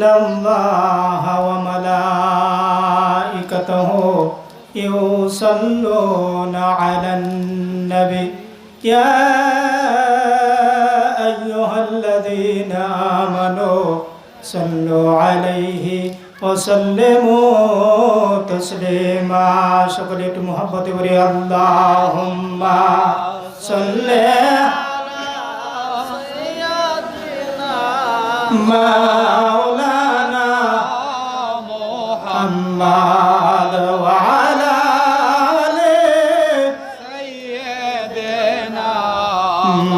إن الله وملائكته يصلون على النبي يا أيها الذين آمنوا صلوا عليه وسلموا تسليما شكرا محبة بري اللهم صل مولانا محمد وعلى آله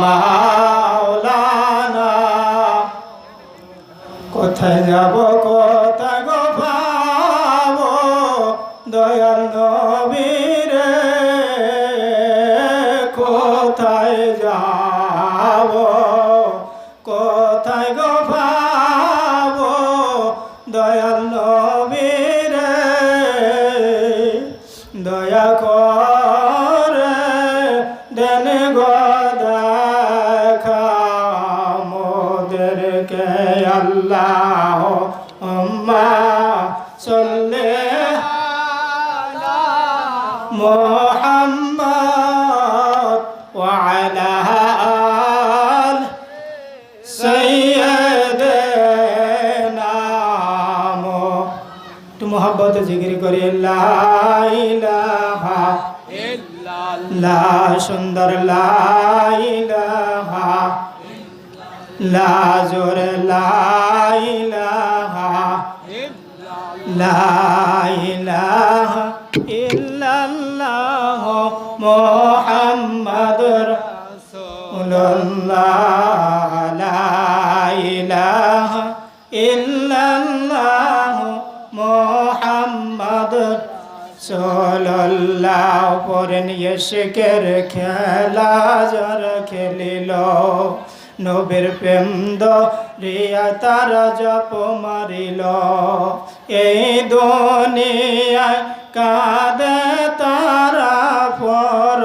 মাওলানা কোথায় যাব কোথায় গো পাবো দয়াল দয়া করে, দেন গদাখা মোদেরকে। আল্লাহ উম্মা চলে মোহাম্মদ ওয়ালা আল সৈয়দনা মো। একটু মোহাব্বতে জিকির করে, লা লা সুন্দর লাইলাহা লা জোর লা ইলাহা লা ইলাহা ইল্লাল্লাহ রাসূলুল্লাহ। সাল্লাল্লাহ পরেন ইশকের খেলা যার খেলিল। নবীর প্রেম রিয়া তারা জপ মারিল। এই দুনিয়ায় কাঁদে তারা পর,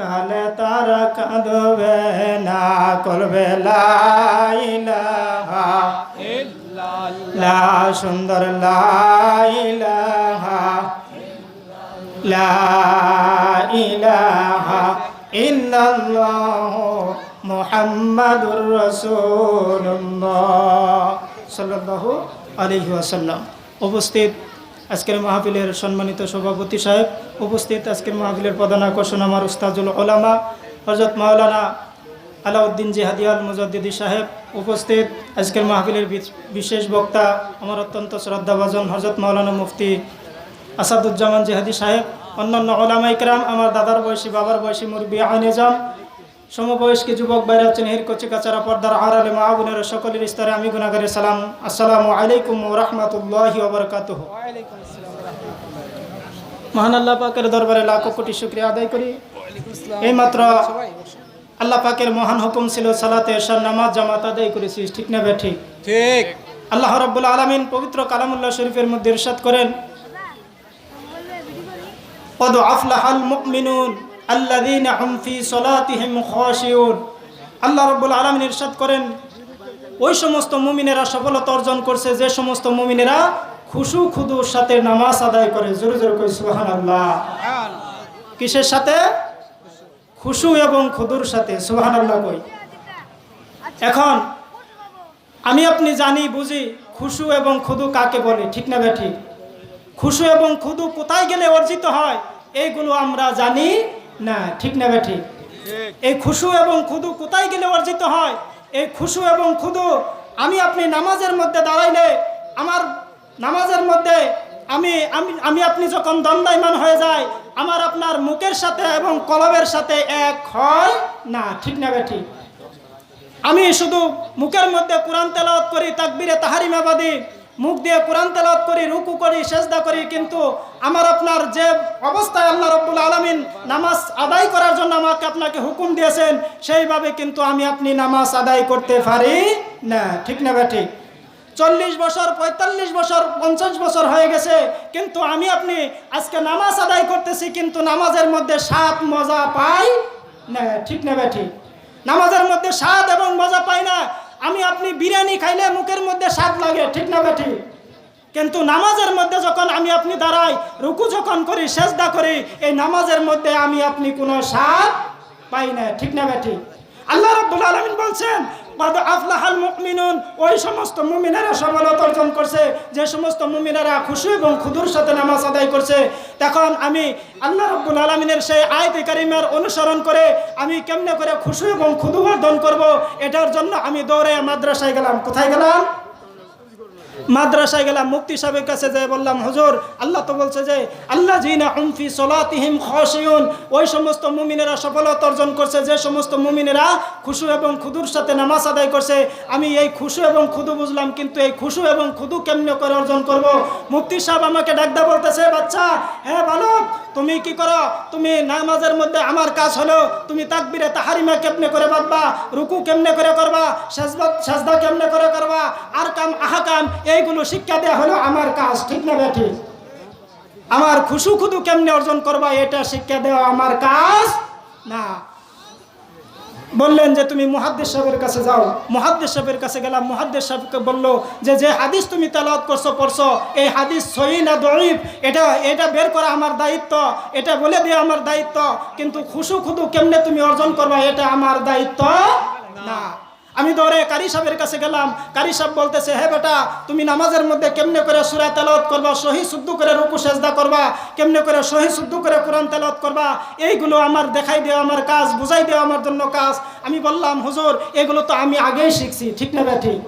কালে তারা কাঁদবে না, করবে লাইলাহা লা সুন্দর লাইলাহা লা ইলাহা ইল্লাল্লাহ মুহাম্মাদুর রাসূলুল্লাহ সাল্লাল্লাহু আলাইহি ওয়াসাল্লাম। উপস্থিত আজকের মাহফিলের সম্মানিত সভাপতি সাহেব, উপস্থিত আজকের মাহফিলের প্রধান আকর্ষণ আমার উস্তাজুল ওলামা হজরত মাওলানা আলাউদ্দিন জিহাদিয়াল মুজাদ্দিদি সাহেব, উপস্থিত আজকের মাহফিলের বিশ- বিশেষ বক্তা, আমার অত্যন্ত শ্রদ্ধাভাজন হজরত মাওলানা মুফতি আসাদুজ্জামান জেহাদি সাহেব অন্যান্য ওলামা ইকরাম আমার দাদার বয়সী বাবার বয়সী মুরব্বী আইনেজাম সমবয়স্ক যুবক বাইরে আছেন হের কচি কাচারা পর্দার আড়ালে মাহবুনের সকলের স্তরে আমি গুনাগারের সালাম। আসসালামু আলাইকুম ও রহমতুল্লাহি ওবরকাতুহ মহান আল্লাহ পাকের দরবারে লাখো কোটি শুক্রিয়া আদায় করি। এইমাত্র আল্লাহ পাকের মহান হুকুম ছিল সালাতে এরশাদ নামাজ জামাত আদায় করেছিস ঠিক না ঠিক? ঠিক। আল্লাহ রাব্বুল আলামিন পবিত্র কালামুল্লাহ শরীফের মধ্যে ইরশাদ করেন কদ আফলাহাল মুমিনুন আল্লাযীনা হুম ফি সলাতিহিম খাশিউন আল্লাহ রাব্বুল আলামিন ইরশাদ করেন, ওই সমস্ত মুমিনেরা সফলতা অর্জন করছে, যে সমস্ত মুমিনেরা খুশু খুদুর সাথে নামাজ আদায় করে। জোরে জোরে কই, সুবহানাল্লাহ। কিসের সাথে? খুশু এবং খুদুর সাথে, সুবহানাল্লাহ কই। এখন, আমি আপনি জানি, বুঝি, খুশু এবং খুদু কাকে বলে? ঠিক না ব্যাঠিক খুশু এবং খুদু কোথায় গেলে অর্জিত হয়? এইগুলো আমরা জানি না ঠিক না ঠিক। এই খুশু এবং খুদু কোথায় গেলে অর্জিত হয়? এই খুশু এবং খুদু আমি আপনি নামাজের মধ্যে দাঁড়াইলে আমার নামাজের মধ্যে আমি আমি আমি আপনি যখন দণ্ডায়মান হয়ে যায় আমার আপনার মুখের সাথে এবং কলবের সাথে এক হয় না ঠিক না ঠিক আমি শুধু মুখের মধ্যে কোরআন তেলাওয়াত করি তাকবিরে তাহারিমাবাদী মুখ দিয়ে কোরআন তেলাওয়াত করি, রুকু করি, সেজদা করি, কিন্তু আমার আপনার যে অবস্থায় আল্লাহ রব্বুল আলমিন নামাজ আদায় করার জন্য আমাকে আপনাকে হুকুম দিয়েছেন, সেইভাবে কিন্তু আমি আপনি নামাজ আদায় করতে পারি না। ঠিক না বা ঠিক চল্লিশ বছর, পঁয়তাল্লিশ বছর, পঞ্চাশ বছর হয়ে গেছে, কিন্তু আমি আপনি আজকে নামাজ আদায় করতেছি, কিন্তু নামাজের মধ্যে সাত মজা পাই না। ঠিক না বা ঠিক নামাজের মধ্যে স্বাদ এবং মজা পাই না আমি আপনি বিরিয়ানি খাইলে মুখের মধ্যে স্বাদ লাগে, ঠিক না বেঠি? কিন্তু নামাজের মধ্যে যখন আমি আপনি দাঁড়াই, রুকু যখন করি, সেজদা করি, এই নামাজের মধ্যে আমি আপনি কোনো স্বাদ পাই না, ঠিক না বেঠি? আল্লাহ রব্বুল আলমিন বলছেন বাদ আফলাহাল মুমিনুন, ওই সমস্ত মুমিনারা সফলতা অর্জন করছে, যে সমস্ত মুমিনারা খুশি এবং খুদুর সাথে নামাজ আদায় করছে। তখন আমি আল্লাহ রব্বুল আলমিনের সেই আয়তে কারিমের অনুসরণ করে আমি কেমনে করে খুশি এবং খুদু অর্জন করব, এটার জন্য আমি দৌড়ে মাদ্রাসায় গেলাম। কোথায় গেলাম? মাদ্রাসায় গেলাম মুক্তি সাহেবের কাছে যে বললাম, হজুর, আল্লাহ তো বলছে যে আল্লাহ জিনা হুমফি সলাতিহিম খসিউন ওই সমস্ত মুমিনেরা সফলতা অর্জন করছে, যে সমস্ত মুমিনেরা খুশু এবং খুদুর সাথে নামাজ আদায় করছে। আমি এই খুশু এবং খুদু বুঝলাম, কিন্তু এই খুশু এবং খুদু কেমনে করে অর্জন করব? মুক্তি সাহেব আমাকে ডাকদা বলতেছে, বাচ্চা হ্যাঁ বালক তুমি কি করো? তুমি নামাজের মধ্যে আমার কাজ হলো, তুমি তাকবিরে তাহারিমা কেমনে করে বাঁধবা? রুকু কেমনে করে করবা? সাজদা কেমনে করে করবা? আর কাম আহাকাম, এইগুলো শিক্ষা দেওয়া হলো আমার কাজ, ঠিক না বেঠি আমার খুশু খুদু কেমনে অর্জন করবা? এটা শিক্ষা দেওয়া আমার কাজ না। বললেন যে তুমি মুহাদ্দিস সাহেবের কাছে যাও। মুহাদ্দিস সাহেবের কাছে গেলাম। মুহাদ্দিস সাহেবকে বলল যে যে হাদিস তুমি তালাত করছ, পড়ছো, এই হাদিস সহি না দরিব এটা এটা বের করা আমার দায়িত্ব, এটা বলে দেওয়া আমার দায়িত্ব, কিন্তু খুশু খুদু কেমনে তুমি অর্জন করবা? এটা আমার দায়িত্ব না। আমি দৌড়ে কারি সাহেবের কাছে গেলাম। কারি সাহেব বলতেছে, হে বেটা, তুমি নামাজের মধ্যে কেমনে করে সুরা তেলত করবা? সহি শুদ্ধ করে রুকু, সেজদা করবা? কেমনে করে সহি শুদ্ধ করে কোরআন তেলত করবা? এইগুলো আমার দেখাই দেওয়া আমার কাজ, বুঝাই দেওয়া আমার জন্য কাজ। আমি বললাম, হুজুর, এগুলো তো আমি আগেই শিখছি, ঠিক না ঠিক?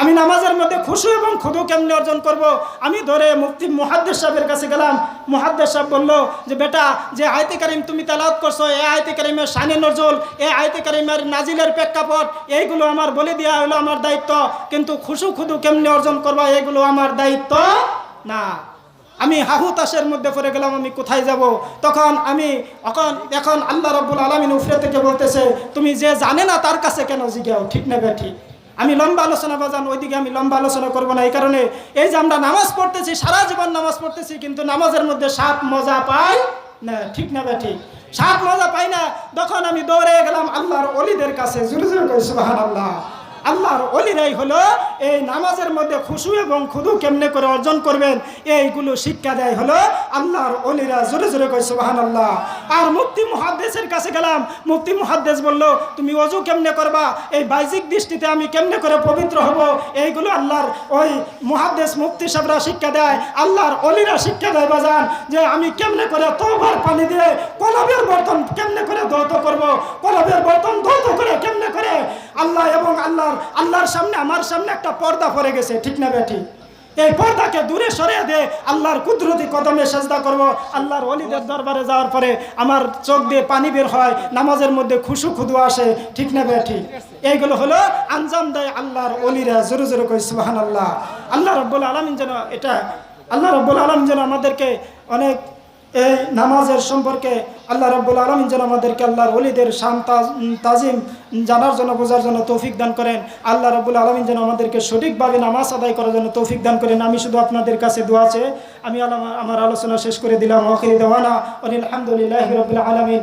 আমি নামাজের মধ্যে খুশু এবং খুদু কেমনে অর্জন করব? আমি ধরে মুফতি মুহাদ্দিস সাহেবের কাছে গেলাম। মুহাদ্দিস সাহেব বলল যে, বেটা, যে আয়তে কারিম তুমি তালাত করছ এই আয়তে কারিমের শানে নজরুল এ আয়তে কারিমের নাজিলের প্রেক্ষাপট, এইগুলো আমার বলে দেওয়া হলো আমার দায়িত্ব। কিন্তু খুশু খুদু কেমনে অর্জন করবা, এগুলো আমার দায়িত্ব না। আমি হাহু তাসের মধ্যে পড়ে গেলাম, আমি কোথায় যাব? তখন আমি এখন এখন আল্লাহ রব্বুল আলমিন উফরে থেকে বলতেছে, তুমি যে জানে না তার কাছে কেন জিজ্ঞাও ঠিক না ঠিক আমি লম্বা আলোচনা বাজান, ওইদিকে আমি লম্বা আলোচনা করব না। এই কারণে এই যে আমরা নামাজ পড়তেছি, সারা জীবন নামাজ পড়তেছি, কিন্তু নামাজের মধ্যে সাপ মজা পাই না, ঠিক না বা ঠিক? সাপ মজা পাই না, তখন আমি দৌড়ে গেলাম আল্লাহর অলিদের কাছে জুড়ে জুড়ে করে সুবাহ আল্লাহ আল্লাহর অলিরাই হলো এই নামাজের মধ্যে খুশু এবং খুদু কেমনে করে অর্জন করবেন? এইগুলো শিক্ষা দেয় হলো আল্লাহর অলিরা। জোরে জোরে কই সুবাহান আল্লাহ আর মুফতি মুহাদ্দেসের কাছে গেলাম। মুফতি মুহাদ্দেস বলল, তুমি অজু কেমনে করবা? এই বাইজিক দৃষ্টিতে আমি কেমনে করে পবিত্র হব? এইগুলো আল্লাহর ওই মুহাদ্দেস মুফতি সাহেবরা শিক্ষা দেয়। আল্লাহর অলিরা শিক্ষা দেয়, বাজান, যে আমি কেমনে করে তোবার পানি দিয়ে কলবের বর্তন কেমনে করে দৌত করব? কলবের বর্তন দৌত করে কেমনে করে? আল্লাহ এবং আল্লাহর আল্লাহর সামনে, আমার সামনে একটা পর্দা পড়ে গেছে, ঠিক না বেটি? এই পর্দাকে দূরে সরিয়ে দে আল্লাহর কুদরতি কদমে সাজদা করব। আল্লাহর অলিদের দরবারে যাওয়ার পরে আমার চোখ দিয়ে পানি বের হয়, নামাজের মধ্যে খুশু খুদু আসে, ঠিক না বেটি? এইগুলো হলো আঞ্জাম দেয় আল্লাহর অলিরা, জোরে জোরে কই সুবাহান আল্লাহ আল্লাহ রব্বুল আলমিন যেন এটা, আল্লাহ রব্বুল আলমিন যেন আমাদেরকে অনেক এই নামাজের সম্পর্কে আল্লাহ রব্বুল আলমিন যেন আমাদেরকে আল্লাহর অলিদের শান, তাজ- তাজিম জানার জন্য, বোঝার জন্য তৌফিক দান করেন। আল্লাহ রব্বুল আলমিন যেন আমাদেরকে সঠিকভাবে নামাজ আদায় করার জন্য তৌফিক দান করেন। আমি শুধু আপনাদের কাছে দোয়া আছে আমি আমার আলোচনা শেষ করে দিলাম। ওখির দেওয়ানা আলহামদুলিল্লাহ রবিল আলমিন।